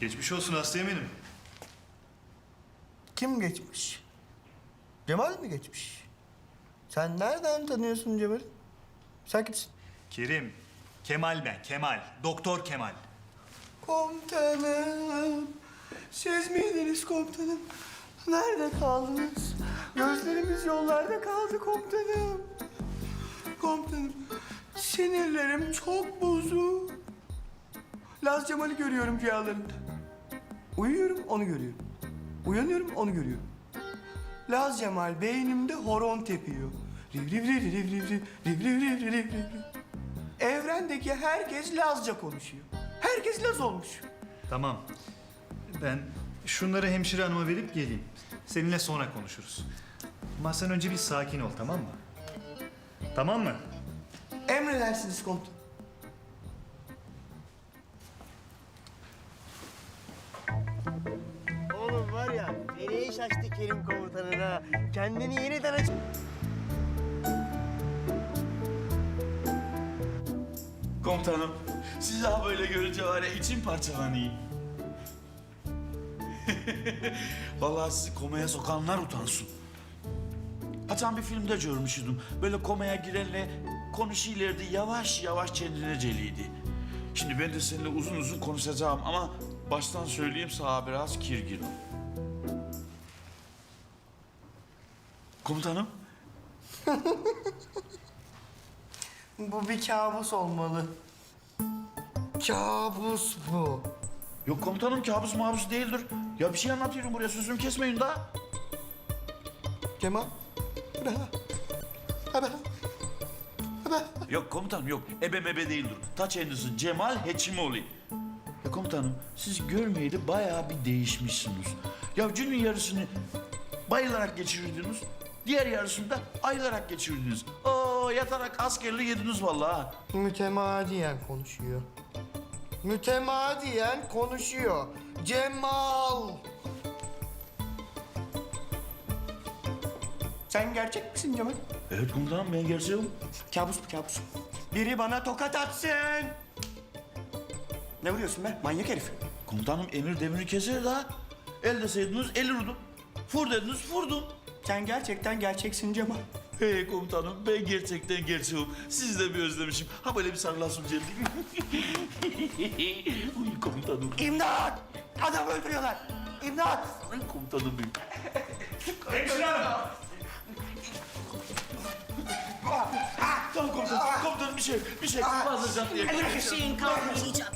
Geçmiş olsun hasta eminim. Kim geçmiş? Cemal mi geçmiş? Sen nereden tanıyorsun Cemal'i? Sen kimsin? Kerim, Kemal ben, Kemal. Doktor Kemal. Komutanım. Siz miydiniz komutanım? Nerede kaldınız? Gözlerimiz yollarda kaldı komutanım. Komutanım, sinirlerim çok bozuk. Laz Cemal'i görüyorum rüyalarımda. Uyuyorum, onu görüyorum. Uyanıyorum, onu görüyorum. Laz Cemal beynimde horon tepiyor. Riv riv riv riv riv riv riv riv riv riv riv riv. Evrendeki herkes Lazca konuşuyor. Herkes Laz olmuş. Tamam. Ben şunları hemşire hanıma verip geleyim. Seninle sonra konuşuruz. Ama sen önce bir sakin ol tamam mı? Tamam mı? Emredersiniz komutanım. Nereye şaştı Kerim komutanın ha? Kendini yeniden aç... Komutanım, sizi daha böyle görünce var ya içim parçalanıyor. Vallahi sizi komaya sokanlar utansın. Hatta bir filmde görmüştüm. Böyle komaya girenle konuşuyorlardı yavaş yavaş kendine celiydi. Şimdi ben de seninle uzun uzun konuşacağım ama baştan söyleyeyim sana biraz kirginim. Komutanım, Bu bir kabus olmalı. Kabus bu. yok komutanım kabus mabus değildir. Ya bir şey anlatıyorum buraya sözümü kesmeyin daha. Kemal. Bırak. Bırak. Yok komutanım yok. Ebe mebe değildir. Ta kendisi Cemal Heçimoğlu. Ya komutanım siz görmeyeli bayağı bir değişmişsiniz. Ya günün yarısını bayılarak geçirirdiniz. Diğer yarısını da ayılarak geçirirdiniz. Oo yatarak askerliği yediniz vallahi. ha. Mütemadiyen konuşuyor. Mütemadiyen konuşuyor. Cemal. Sen gerçek misin Cemal? Evet komutanım ben gerçeğim. Kabus bu kabus. Biri bana tokat atsın. Ne vuruyorsun be? Manyak herif. Komutanım emir demiri keser daha. El deseydiniz el vurdum. Fur dediniz vurdum. Sen gerçekten gerçeksin Cemal. Hey komutanım ben gerçekten gerçeğim. Sizi de bir özlemişim. Ha böyle bir sarılasım geldi. Uy komutanım. İmdat! Adam öldürüyorlar. İmdat! Ay komutanım benim. Tamam komutanım. Komutanım bir şey, bir şey. Fazla can diye. Her şeyin kalmayacak.